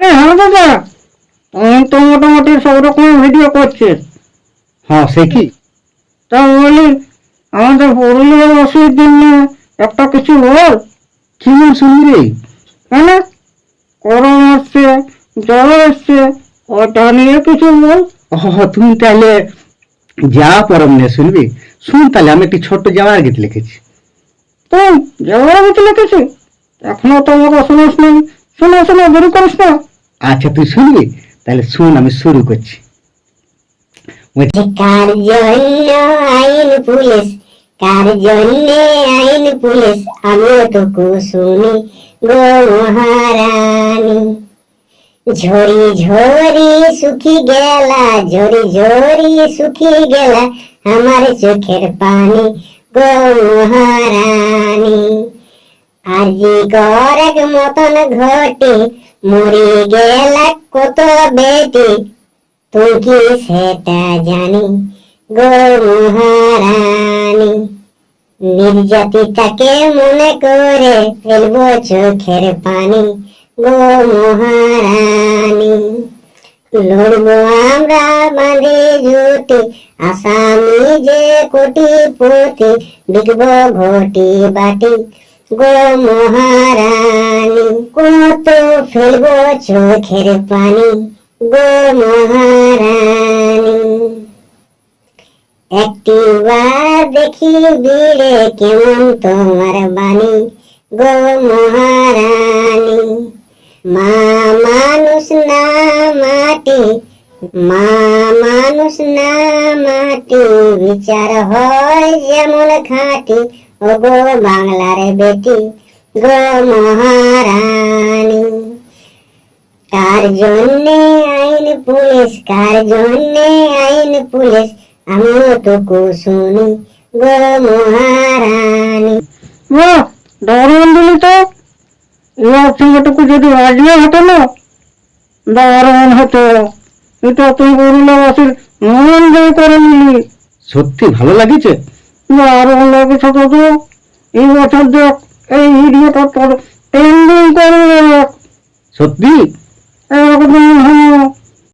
হ্যাঁ দাদা তুমি তো মোটামুটি সব রকম ভিডিও করছিস হ্যাঁ সে কি? তা বলি আমাদের পুরুলিয়ার অসুবিধার জন্য একটা কিছু বল। কি বল শুনি রে? কেন গরম আসছে জ্বর আসছে ওটা নিয়ে কিছু বল। ও তুমি তাহলে যা পরম নিয়ে শুনবি শুন তাহলে আমি একটি ছোট্ট যাওয়ার গীত লিখেছি। তুই যাওয়ার কিছু লিখেছি? এখনও তো আমার শুনিস নি শোনা শোনা দেরি করিস না। আচ্ছা তুই শুনবি? তাহলে শুন, আমি শুরু করছি। কার জন্য আইন পুলিশ কার পুলিশ আমিও তো কুসুমি গো মহারানী। ঝরি ঝরি সুখি গেলা, ঝরি ঝরি সুখি গেলা আমার চোখের পানি গো মহারানী। আজি গরক মতন ঘটে মরি গেলা কত বেটি, তুই কি সেটা জানি? গো মহারানী, নির্যাতিতাকে মনে করে ফেলব চোখের পানি। গো মহারানী, লড়বো আমরা বাঁধে জুটি আসামি যে কোটি পুটি বিকবো ঘটি বাটি। গো মহারানী কত ফেলব চোখের পানি গো মহারানী। একটি বার দেখি বিড়ে কেমন তোমার বাণী গো মহারানী। মা মানুষ না মাটি, মা মানুষ না মাটি, বিচার হয় যেমন খাঁটি ও গো বাংলার বেটি। গো মহারানী। কার জন্যে আইন পুলিশ কার জন্যে আইন পুলিশ আমিও তো কুসুমি গো মহারানী। বাহ দারুণ দিলি তো। এবার যদি রাজিও হতো না দারুণ হতো। এটা তুই পুরুলিয়াবাসীর মন জয় করে নিলি। সত্যি ভালো লাগেছে? দারুণ লাগেছে তো তো। এই বছর দেখ এই ভিডিওটা তোর ট্রেন্ডিং করবে সত্যি?